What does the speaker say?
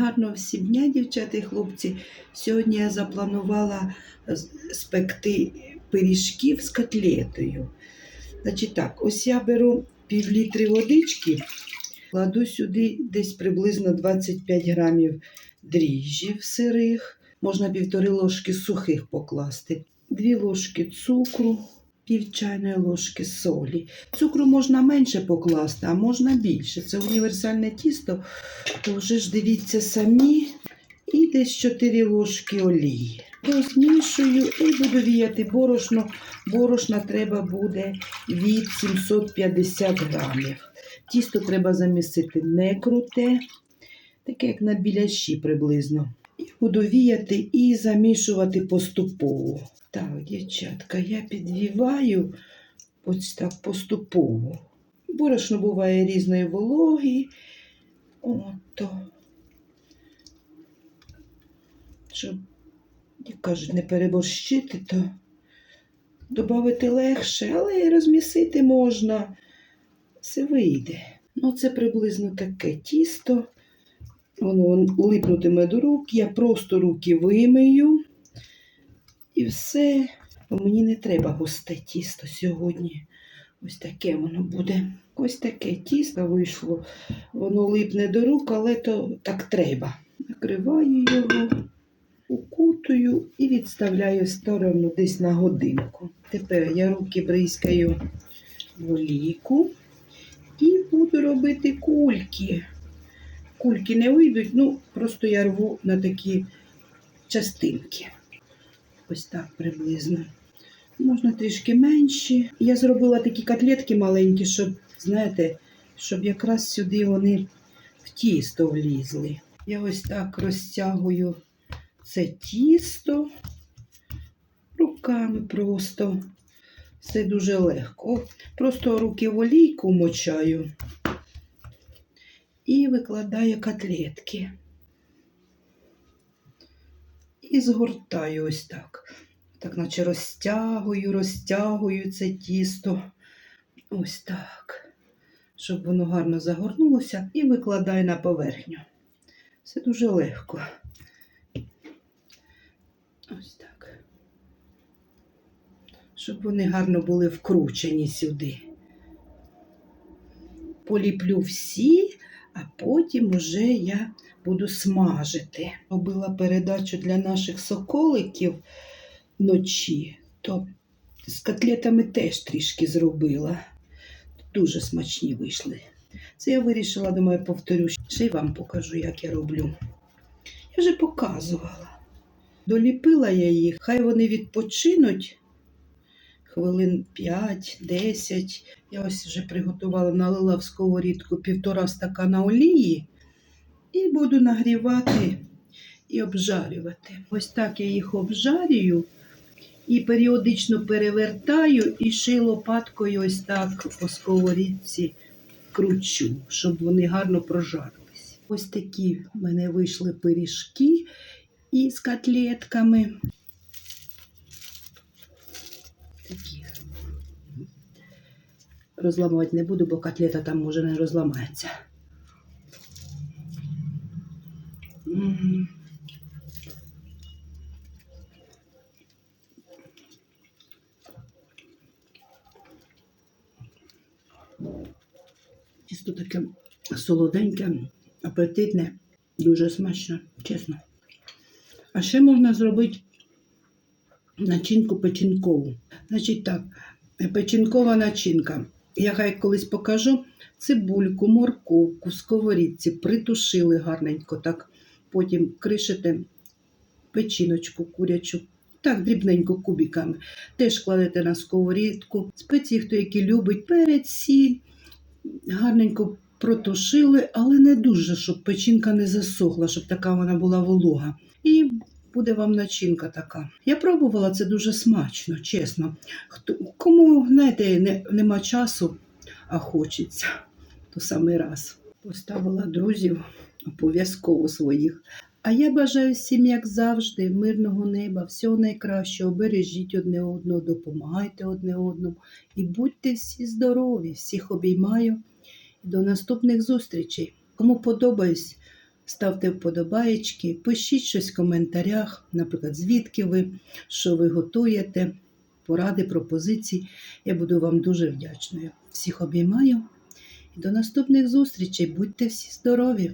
Гарно всім дня, дівчата і хлопці. Сьогодні я запланувала спекти пиріжків з котлетою. Значить так, ось я беру пів літри водички, кладу сюди десь приблизно 25 грамів дріжджів сирих, можна півтори ложки сухих покласти, дві ложки цукру, пів чайної ложки солі. Цукру можна менше покласти, а можна більше. Це універсальне тісто, то вже ж дивіться самі. І десь 4 ложки олії. Розмішую і буду віяти борошно. Борошна треба буде від 750 грамів. Тісто треба замісити не круте, таке як на біляші приблизно. Буду і замішувати поступово. Так, дівчатка, я підвіваю ось так поступово. Борошно буває різної вологи. Ото. Щоб, як кажуть, не переборщити, то додати легше, але і розмісити можна. Все вийде. Ну, це приблизно таке тісто. Воно липнутиме до рук. Я просто руки вимию. І все. Мені не треба густе тісто сьогодні. Ось таке воно буде. Ось таке тісто вийшло. Воно липне до рук, але то так треба. Накриваю його, укутую і відставляю в сторону десь на годинку. Тепер я руки бризкаю в олійку і буду робити кульки. Кульки не вийдуть, ну просто я рву на такі частинки. Ось так приблизно. Можна трішки менші. Я зробила такі котлетки маленькі, щоб, знаєте, щоб якраз сюди вони в тісто влізли. Я ось так розтягую це тісто руками просто. Все дуже легко. Просто руки в олійку мочаю і викладаю котлетки. І згортаю ось так. Так, наче розтягую, розтягую це тісто. Ось так. Щоб воно гарно загорнулося і викладаю на поверхню. Це дуже легко. Ось так. Щоб вони гарно були вкручені сюди. Поліплю всі, а потім уже я буду смажити. Робила передачу для наших соколиків вночі, то з котлетами теж трішки зробила. Дуже смачні вийшли. Це я вирішила, думаю, повторю. Ще й вам покажу, як я роблю. Я вже показувала. Доліпила я їх, хай вони відпочинуть хвилин 5-10. Я ось вже приготувала, налила в сковорідку півтора стакана олії і буду нагрівати і обжарювати. Ось так я їх обжарюю і періодично перевертаю, і ще лопаткою ось так по сковорідці кручу, щоб вони гарно прожарились. Ось такі в мене вийшли пиріжки із котлетками. Розламувати не буду, бо котлета там може не розламається. Тісто таке солоденьке, апетитне, дуже смачно, чесно. А ще можна зробити начинку печінкову. Значить так, печінкова начинка. Я хай колись покажу цибульку, морковку сковорідці притушили гарненько, так. Потім кришите печіночку курячу, так дрібненько кубиками. Теж кладете на сковорідку. Спеції, хто які любить, перець, сіль, гарненько протушили, але не дуже, щоб печінка не засохла, щоб така вона була волога. І буде вам начинка така. Я пробувала це дуже смачно, чесно. Хто, кому, знаєте, не, нема часу, а хочеться, то самий раз. Поставила друзів обов'язково своїх. А я бажаю всім, як завжди, мирного неба, всього найкращого. Бережіть одне одного, допомагайте одне одному і будьте всі здорові. Всіх обіймаю. До наступних зустрічей. Кому подобаюсь, ставте вподобаєчки, пишіть щось в коментарях, наприклад, звідки ви, що ви готуєте, поради, пропозиції. Я буду вам дуже вдячною. Всіх обіймаю і до наступних зустрічей. Будьте всі здорові!